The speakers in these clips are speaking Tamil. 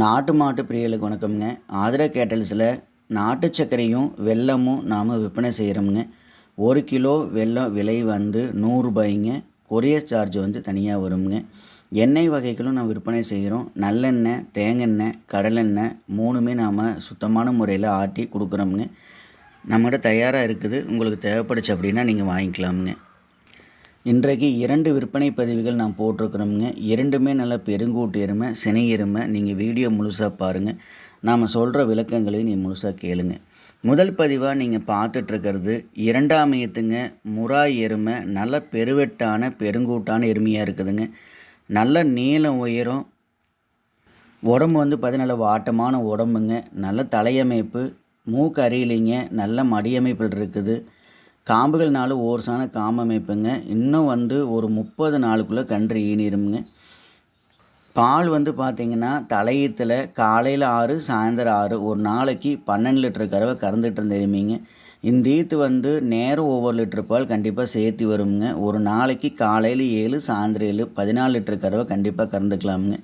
நாட்டு மாட்டு பிரியலுக்கு வணக்கம்ங்க. ஆதிரா கேட்டல்ஸில் நாட்டு சர்க்கரையும் வெல்லமும் நாம் விற்பனை செய்கிறோமுங்க ஒரு கிலோ வெல்லம் விலை வந்து நூறுரூபாய்ங்க கொரியர் சார்ஜ் வந்து தனியாக வருங்க எண்ணெய் வகைகளும் நாம் விற்பனை செய்கிறோம் நல்லெண்ணெய் தேங்காய் கடலெண்ணெய் மூணுமே நாம் சுத்தமான முறையில் ஆட்டி கொடுக்குறோமுங்க. நம்மகிட்ட தயாராக இருக்குது. உங்களுக்கு தேவைப்படுச்சு அப்படின்னா நீங்கள் வாங்கிக்கலாமுங்க. இன்றைக்கு இரண்டு விற்பனை பதிவுகள் நான் போட்டிருக்கிறோமுங்க. இரண்டுமே நல்ல பெருங்கூட்டு எருமை சினை எருமை. நீங்கள் வீடியோ முழுசாக பாருங்கள் நாம் சொல்கிற விளக்கங்களையும் நீங்கள் முழுசாக கேளுங்க. முதல் பதிவாக நீங்கள் பார்த்துட்ருக்கிறது இரண்டாம் மையத்துங்க முறா எருமை நல்ல பெருவெட்டான பெருங்கூட்டான எருமையாக இருக்குதுங்க. நல்ல நீளம் உயரம் உடம்பு வந்து பார்த்தீங்கன்னா நல்ல வாட்டமான உடம்புங்க. நல்ல தலையமைப்பு மூக்கு அறியலைங்க நல்ல மடியமைப்பில் இருக்குது. காம்புகள் நாலு ஓர்ஸான காம்பமைப்புங்க. இன்னும் வந்து ஒரு முப்பது நாளுக்குள்ளே கன்று ஈனிருமுங்க. பால் வந்து பார்த்திங்கன்னா தலையத்தில் காலையில் ஆறு சாயந்தரம் ஆறு ஒரு நாளைக்கு பன்னெண்டு லிட்டர் கறவை கறந்துட்டு இருந்தேருமீங்க. இந்த ஈத்து வந்து நேரம் ஒவ்வொரு லிட்டர் பால் கண்டிப்பாக சேர்த்து வருங்க ஒரு நாளைக்கு காலையில் ஏழு சாயந்தரம் ஏழு பதினாலு லிட்டர் கறவை கண்டிப்பாக கறந்துக்கலாமுங்க.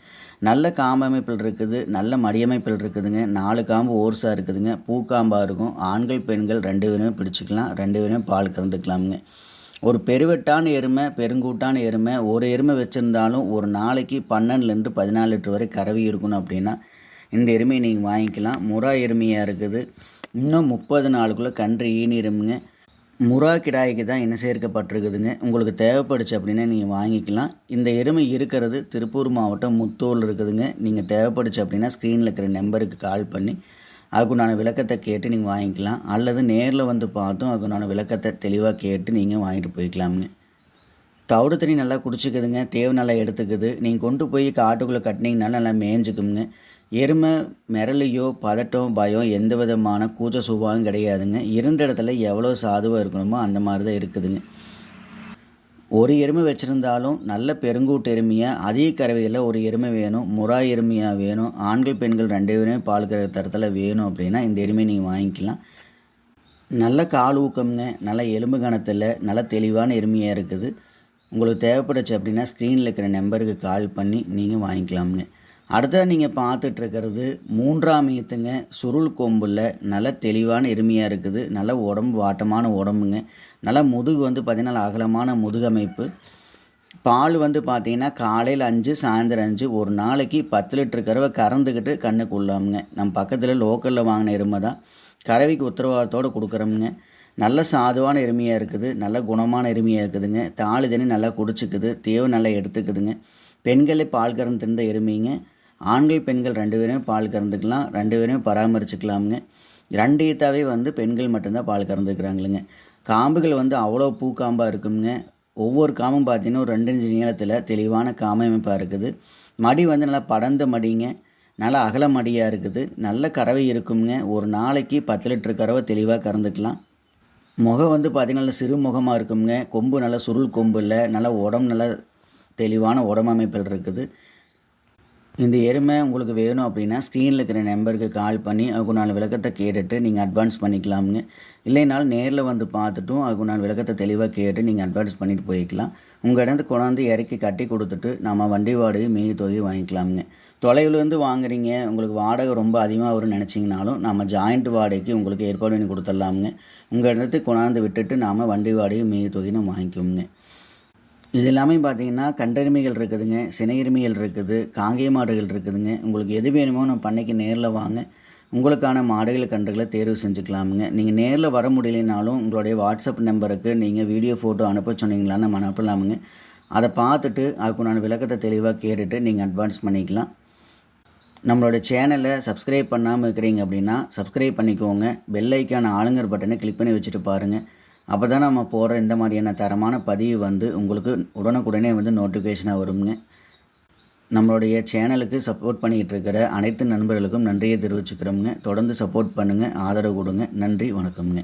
நல்ல காம்பமைப்பில் இருக்குது நல்ல மடியமைப்பில் இருக்குதுங்க. நாலு காம்பு ஓர்ஸாக இருக்குதுங்க. பூக்காம்பாக இருக்கும். ஆண்கள் பெண்கள் ரெண்டு பேருமே பிடிச்சிக்கலாம் ரெண்டு பேருமே பால் கறந்துக்கலாமுங்க. ஒரு பெருவெட்டான எருமை பெருங்கூட்டான எருமை ஒரு எருமை வச்சுருந்தாலும் ஒரு நாளைக்கு பன்னெண்டுலேருந்து பதினாலு லிட்டர் வரை கறவி இருக்கணும் அப்படின்னா இந்த எருமையை நீங்கள் வாங்கிக்கலாம். முறா எருமையாக இருக்குது. இன்னும் முப்பது நாளுக்குள்ளே கன்று ஈனிருமுங்க. முறா கிடாய்க்கு தான் என்ன சேர்க்கப்பட்டிருக்குதுங்க. உங்களுக்கு தேவைப்படுச்சு அப்படின்னா நீங்கள் வாங்கிக்கலாம். இந்த எருமை இருக்கிறது திருப்பூர் மாவட்டம் முத்தூரில் இருக்குதுங்க. நீங்கள் தேவைப்படுச்சு அப்படின்னா ஸ்க்ரீனில் இருக்கிற நம்பருக்கு கால் பண்ணி அதுக்குண்டான விளக்கத்தை கேட்டு நீங்கள் வாங்கிக்கலாம். அல்லது நேரில் வந்து பார்த்தும் அதுக்குண்டான விளக்கத்தை தெளிவாக கேட்டு நீங்கள் வாங்கிட்டு போய்க்கலாமுங்க. தவிடு தண்ணி நல்லா குடிச்சிக்குதுங்க. தேவை நல்லா எடுத்துக்குது. நீங்கள் கொண்டு போய் காட்டுக்குள்ளே கட்டினீங்கன்னா நல்லா மேய்ஞ்சிக்குங்க எருமை மிரளையோ பதட்டம் பயம் எந்த விதமான கூச்ச சுபாவும் கிடையாதுங்க. இருந்த இடத்துல எவ்வளோ சாதுவாக இருக்கணுமோ அந்த மாதிரி தான் இருக்குதுங்க. ஒரு எருமை வச்சுருந்தாலும் நல்ல பெருங்கூட்டு எருமையாக அதிக கறவையில் ஒரு எருமை வேணும் முறா எருமையாக வேணும் ஆண்கள் பெண்கள் ரெண்டு பேருமே பால் கறவை தரத்தில் வேணும் அப்படின்னா இந்த எருமையை நீங்கள் வாங்கிக்கலாம். நல்ல கால் ஊக்கம்ங்க நல்ல எலும்பு கணத்தில் நல்ல தெளிவான எருமையாக இருக்குது. உங்களுக்கு தேவைப்படுச்சு அப்படின்னா ஸ்க்ரீனில் இருக்கிற நம்பருக்கு கால் பண்ணி நீங்கள் வாங்கிக்கலாமுங்க. அடுத்ததாக நீங்கள் பார்த்துட்ருக்கிறது மூன்றாம் ஈத்துங்க. சுருள் கொம்பில் நல்ல தெளிவான எருமையாக இருக்குது. நல்ல உடம்பு வாட்டமான உடம்புங்க. நல்ல முதுகு வந்து பார்த்திங்கன்னா அகலமான முதுகமைப்பு பால் வந்து பார்த்திங்கன்னா காலையில் அஞ்சு சாயந்தரம் அஞ்சு ஒரு நாளைக்கு பத்து லிட்டர் கறவை கறந்துக்கிட்டு கண்ணுக்கு உள்ளாமுங்க. நம்ம பக்கத்தில் லோக்கலில் வாங்கின எருமை தான். கறவைக்கு உத்தரவாதத்தோடு கொடுக்குறோமுங்க. நல்ல சாதுவான எருமையாக இருக்குது. நல்ல குணமான எருமையாக இருக்குதுங்க. தாலி தண்ணி நல்லா குடிச்சிக்குது. தேவை நல்லா எடுத்துக்குதுங்க. பெண்களை பால் கறந்து இருந்த எருமைங்க. ஆண்கள் பெண்கள் ரெண்டு பேருமே பால் கறந்துக்கலாம் ரெண்டு பேருமே பராமரிச்சுக்கலாமுங்க. ரெண்டு ஈத்தாவே வந்து பெண்கள் மட்டும்தான் பால் கறந்துக்கிறாங்களுங்க. காம்புகள் வந்து அவ்வளோ பூக்காம்பாக இருக்குங்க ஒவ்வொரு காம்பும் பார்த்தீங்கன்னா ஒரு ரெண்டு இன்ச்சு நீளத்தில் தெளிவான காமமைப்பாக இருக்குது. மடி வந்து நல்லா படர்ந்த மடிங்க. நல்லா அகல மடியாக இருக்குது. நல்ல கறவை இருக்குங்க ஒரு நாளைக்கு பத்து லிட்டர் கறவை தெளிவாக கறந்துக்கலாம். முகம் வந்து பார்த்திங்கன்னா சிறு முகமாக இருக்குங்க கொம்பு நல்லா சுருள் கொம்பு இல்லை. நல்லா உடம்பு நல்லா தெளிவான உடம்பமைப்பில் இருக்குது. இந்த எருமை உங்களுக்கு வேணும் அப்படின்னா ஸ்க்ரீனில் இருக்கிற நம்பருக்கு கால் பண்ணி அதுக்குண்டான விளக்கத்தை கேட்டுட்டு நீங்கள் அட்வான்ஸ் பண்ணிக்கலாம்ங்க. இல்லைனாலும் நேரில் வந்து பார்த்துட்டும் அதுக்குண்டான விளக்கத்தை தெளிவாக கேட்டு நீங்கள் அட்வான்ஸ் பண்ணிட்டு போய்க்கலாம். உங்கள் இடத்து கொண்டாந்து இறக்கி கட்டி கொடுத்துட்டு நம்ம வண்டி வாடகை மீதி தொகை வாங்கிக்கலாம்ங்க. தொலைவிலேருந்து வாங்குறீங்க உங்களுக்கு வாடகை ரொம்ப அதிகமாக வரும்னு நினச்சிங்கனாலும் நம்ம ஜாயிண்ட் வாடகைக்கு உங்களுக்கு ஏற்பாடு பண்ணி கொடுத்துடலாம்ங்க. உங்கள் இடத்துக்கு கொண்டாந்து விட்டுட்டு நாம் வண்டி வாடகை மீதி தொகை நம்ம இது எல்லாமே பார்த்தீங்கன்னா கண்டெருமைகள் இருக்குதுங்க சினையெருமைகள் இருக்குது காங்கேய மாடுகள் இருக்குதுங்க. உங்களுக்கு எது வேணுமோ நம்ம பண்ணைக்கு நேரில் வாங்க. உங்களுக்கான மாடுகள் கன்றுகளை தேர்வு செஞ்சுக்கலாமுங்க. நீங்கள் நேரில் வர முடியலைனாலும் உங்களுடைய வாட்ஸ்அப் நம்பருக்கு நீங்கள் வீடியோ ஃபோட்டோ அனுப்ப சொன்னீங்களான்னு நம்ம அனுப்பலாமுங்க. அதை பார்த்துட்டு அதுக்குண்டான விளக்கத்தை தெளிவாக கேட்டுட்டு நீங்கள் அட்வான்ஸ் பண்ணிக்கலாம். நம்மளோட சேனலை சப்ஸ்கிரைப் பண்ணாமல் இருக்கிறீங்க அப்படின்னா சப்ஸ்கிரைப் பண்ணிக்கோங்க. பெல் ஐக்கான ஆளுங்கர் பட்டனை கிளிக் பண்ணி வச்சுட்டு பாருங்கள் அப்போ தான் நம்ம போகிற இந்த மாதிரியான தரமான பதிவு வந்து உங்களுக்கு உடனுக்குடனே வந்து நோட்டிஃபிகேஷனாக வருங்க நம்மளுடைய சேனலுக்கு சப்போர்ட் பண்ணிகிட்டு இருக்கிற அனைத்து நண்பர்களுக்கும் நன்றியை தெரிவிச்சுக்கிறோம்ங்க தொடர்ந்து சப்போர்ட் பண்ணுங்கள் ஆதரவு கொடுங்க. நன்றி வணக்கம்ங்க